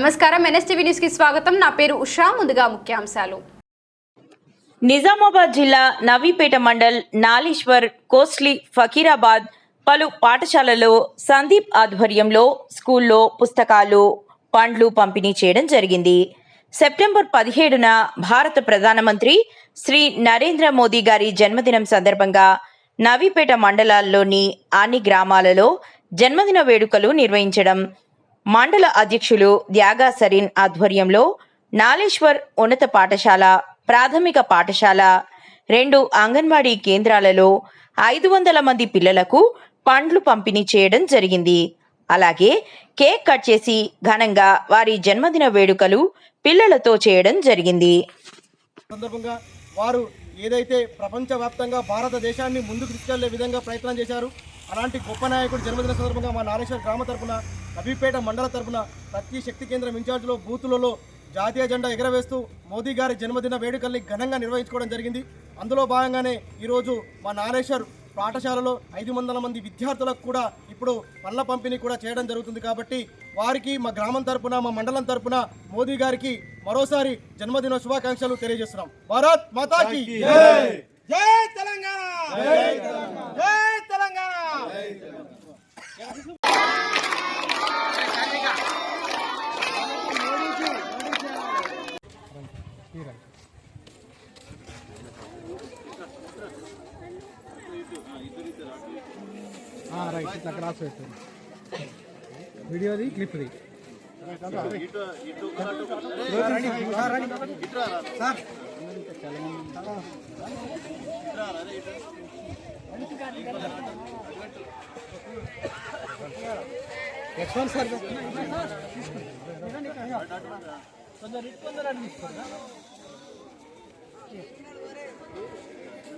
నమస్కారం. ఎన్ఎస్టీవీ న్యూస్కి స్వాగతం. నా పేరు ఉషా. ముందుగా ముఖ్యాంశాలు. నిజామాబాద్ జిల్లా నవీపేట మండల్ నాలీశ్వర్ కోస్లీ ఫకీరాబాద్ పలు పాఠశాలలో సందీప్ ఆధ్వర్యంలో స్కూల్లో పుస్తకాలు పండ్లు పంపిణీ చేయడం జరిగింది. సెప్టెంబర్ పదిహేడున భారత ప్రధానమంత్రి శ్రీ నరేంద్ర మోదీ గారి జన్మదినం సందర్భంగా నవీపేట మండలాల్లోని అన్ని గ్రామాలలో జన్మదిన వేడుకలు నిర్వహించడం మండల అధ్యక్షులు త్యాగా సరీన్ ఆధ్వర్యంలో నాలేశ్వర్ ఉన్నత పాఠశాల ప్రాథమిక పాఠశాల రెండు అంగన్వాడీ కేంద్రాలలో ఐదు వందల మంది పిల్లలకు పండ్లు పంపిణీ చేయడం జరిగింది. అలాగే కేక్ కట్ చేసి ఘనంగా వారి జన్మదిన వేడుకలు పిల్లలతో చేయడం జరిగింది. సందర్భంగా వారు ఏదైతే ప్రపంచవ్యాప్తంగా భారతదేశాన్ని ముందుకు తీసుకెళ్ళే విధంగా ప్రయత్నం చేశారు అలాంటి గొప్ప నాయకుడు జన్మదిన సందర్భంగా మా నారేశ్వర గ్రామ తరపున నబీపేట మండల తరపున ప్రతి శక్తి కేంద్రం ఇన్ఛార్జ్లో బూతులలో జాతీయ జెండా ఎగరవేస్తూ మోదీ గారి జన్మదిన వేడుకల్ని ఘనంగా నిర్వహించుకోవడం జరిగింది. అందులో భాగంగానే ఈరోజు మా నారేశ్వర్ పాఠశాలలో ఐదు వందల మంది విద్యార్థులకు కూడా ఇప్పుడు పళ్ళ పంపిణీ కూడా చేయడం జరుగుతుంది కాబట్టి వారికి మా గ్రామం తరపున మా మండలం తరపున మోదీ గారికి మరోసారి జన్మదిన శుభాకాంక్షలు తెలియజేస్తున్నాం. భారత్ మాతాకి జై తెలంగాణ! జై తెలంగాణ! రైట్ ఇట్లా క్రాస్ పెట్టండి వీడియోది క్లిప్ది లక్ష్మణ్ సార్ కొందరు ఇటు కొందరు అడిగిస్తున్నా